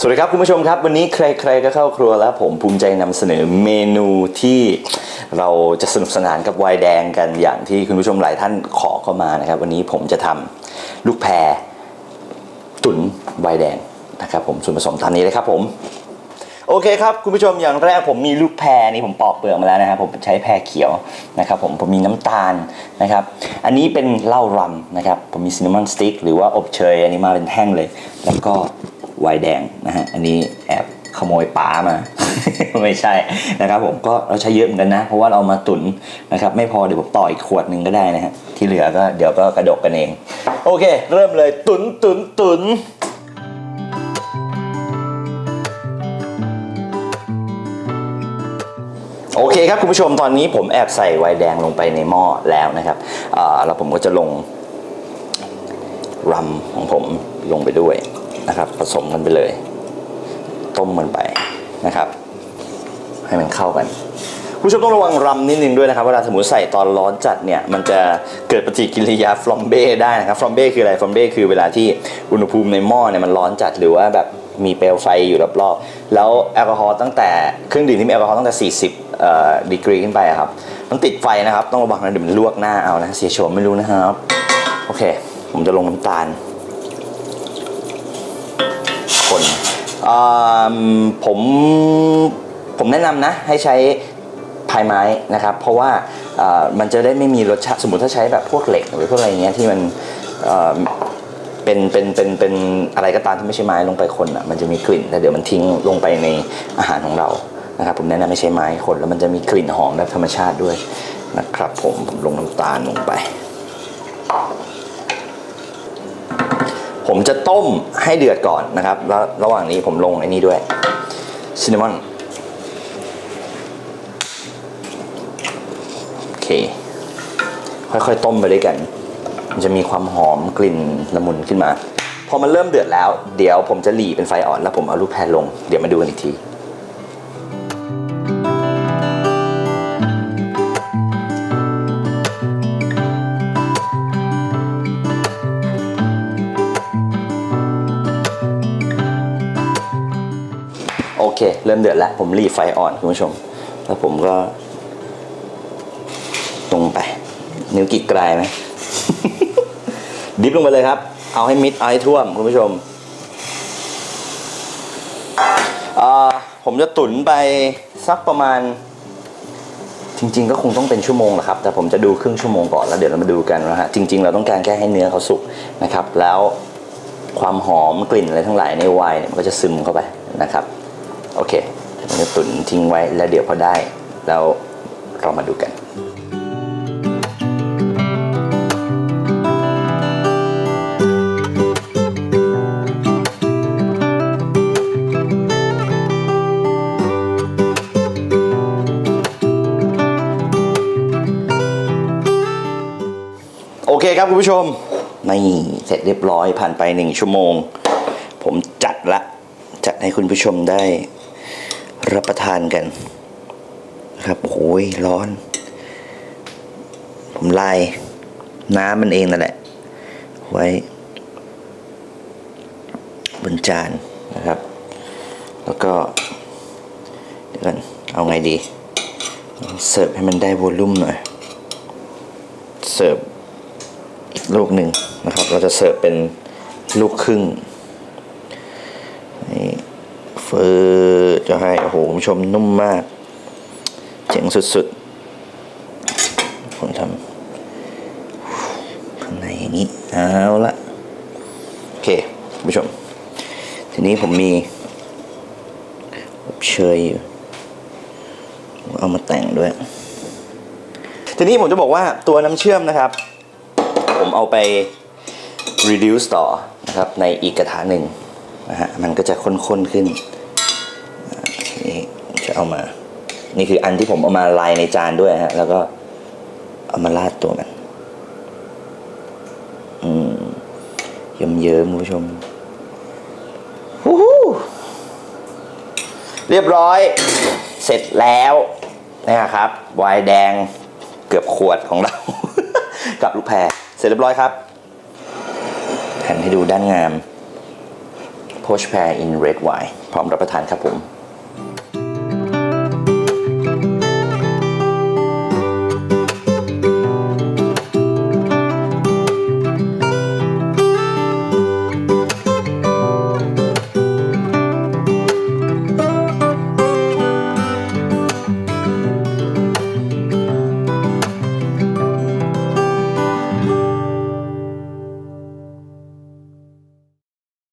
สวัสดีครับคุณผู้ชมครับ วันนี้ใครๆก็เข้าครัวแล้วผมภูมิใจนำเสนอเมนูที่เราจะสนุกสนานกับไวน์แดงกันอย่างที่คุณผู้ชมหลายท่านขอเข้ามานะครับ วันนี้ผมจะทำลูกแพรตุ๋นไวน์แดงนะครับ ผมส่วนผสมตามนี้เลยครับผม โอเคครับคุณผู้ชมอย่างแรกผมมีลูกแพรนี่ผมปอกเปลือกมาแล้วนะครับผมใช้แพรเขียวนะครับผมผมมีน้ำตาลนะครับ อันนี้เป็นเหล้ารำนะครับ ผมมีซินนามอนสติ๊กหรือว่าอบเชยอันนี้มาเป็นแท่งเลย แล้วก็ ไวน์แดงนะฮะอันนี้แอบขโมยป๋ามา ไม่ใช่นะครับผมก็เราใช้เยอะเหมือนกันนะ เพราะว่าเรามาตุนนะครับไม่พอเดี๋ยวผมต่ออีกขวดหนึ่งก็ได้นะฮะที่เหลือก็เดี๋ยวก็กระดกกันเอง โอเค เริ่มเลยตุนตุนตุนโอเคครับคุณผู้ชมตอนนี้ผมแอบใส่ไวน์แดงลงไปในหม้อแล้วนะครับอ่าแล้วผมก็จะลงรัมของผมลงไปด้วย นะครับผสมกันไปเลย ต้มมันไปนะครับ ให้มันเข้ากันคุณผู้ชมต้องระวังรัมนิดนึงด้วยนะครับเวลาสมมติใส่ตอนร้อนจัดเนี่ยมันจะเกิดปฏิกิริยาฟลอมเบ้ได้นะครับฟลอมเบ้คืออะไรฟลอมเบ้คือเวลาที่อุณหภูมิในหม้อเนี่ยมันร้อนจัดหรือว่าแบบมีเปลวไฟอยู่รอบๆแล้วแอลกอฮอล์ตั้งแต่เครื่องดื่มที่มีแอลกอฮอล์ตั้งแต่ 40เอ่อดีกรีขึ้นไปครับมันติดไฟนะครับต้องระวังนะเดี๋ยวมันลวกหน้าเอานะเสียโฉมไม่รู้นะครับโอเค ผมจะลงน้ำตาล คนอ่าผมผมแนะนำนะให้ใช้พายไม้นะครับ เพราะว่ามันจะได้ไม่มีรสชาติสมมติถ้าใช้แบบพวกเหล็กหรือพวกอะไรเงี้ยที่มันเเป็นเป็นเป็นเป็นอะไรก็ตามที่ไม่ใช่ไม้ลงไปคนอะมันจะมีกลิ่นแต่เดี๋ยวมันทิ้งลงไปในอาหารของเรานะครับผมแนะนำไม่ใช้ไม้คนแล้วมันจะมีกลิ่นหอมแบบธรรมชาติด้วยนะครับผมผมลงน้ำตาลลงไป ผมจะต้มให้เดือดก่อนนะครับ แล้วระหว่างนี้ผมลงไอ้นี่ด้วยซินนามอนโอเค ค่อยๆต้มไปด้วยกัน มันจะมีความหอมกลิ่นละมุนขึ้นมา พอมันเริ่มเดือดแล้ว เดี๋ยวผมจะหลีเป็นไฟอ่อนแล้วผมเอาลูกแพรลง เดี๋ยวมาดูกันอีกที เค เริ่มเดือดแล้ว ผมรีไฟอ่อนคุณผู้ชม แล้วผมก็ ลงไป นิ้วกี่กลายไหมดิฟลงไปเลยครับ เอาให้มิดเอาให้ท่วมคุณผู้ชม ผมจะตุ๋นไปสักประมาณ จริง ๆ ก็คงต้องเป็นชั่วโมงแหละครับ แต่ผมจะดูครึ่งชั่วโมงก่อนแล้วเดี๋ยวเรามาดูกันนะฮะจริง ๆ เราต้องการแค่ให้เนื้อเขาสุกนะครับ แล้วความหอมกลิ่นอะไรทั้งหลายในไวน์เนี่ยมันก็จะซึมเข้าไปนะครับ โอเคผมจะตุ๋นทิ้งไว้แล้วเดี๋ยวพอได้แล้วเรามาดูกันโอเคครับคุณผู้ชมนี่เสร็จเรียบร้อยผ่านไปหนึ่งชั่วโมง ผมจัดละ จัดให้คุณผู้ชมได้ รับประทานกันนะครับโอ้ยร้อน ผมไล่น้ำมันเองนั่นแหละ ไว้ บนจานนะครับ แล้วก็เดี๋ยวกันเอาไงดี เสิร์ฟให้มันได้วอลลุ่มหน่อย เสิร์ฟอีกลูกหนึ่งนะครับ เราจะเสิร์ฟเป็นลูกครึ่งนี่เฟอร์ ให้ โอ้โหคุณผู้ชมนุ่มมาก เจ๋งสุดๆ ผมทำข้างในอย่างนี้ เอาละโอเคคุณผู้ชม ทีนี้ผมมีอบเชยอยู่ เอามาแต่งด้วย ทีนี้ผมจะบอกว่าตัวน้ำเชื่อมนะครับ ผมเอาไป reduce ต่อนะครับในอีกกระทะหนึ่งนะฮะมันก็จะข้นๆขึ้นอ่านี่จะ เอามา นี่คืออันที่ผมเอามาลายในจานด้วยฮะ แล้วก็เอามาราดตัวมันอืมเยิ้มเยิ้มคุณผู้ชมฮู้ฮู้เรียบร้อย เสร็จแล้วนะครับไวน์แดงเกือบขวดของเรา กับลูกแพรเสร็จเรียบร้อยครับแผ่นให้ดูด้านงามผ poach pear in red wine พร้อมรับประทานครับผม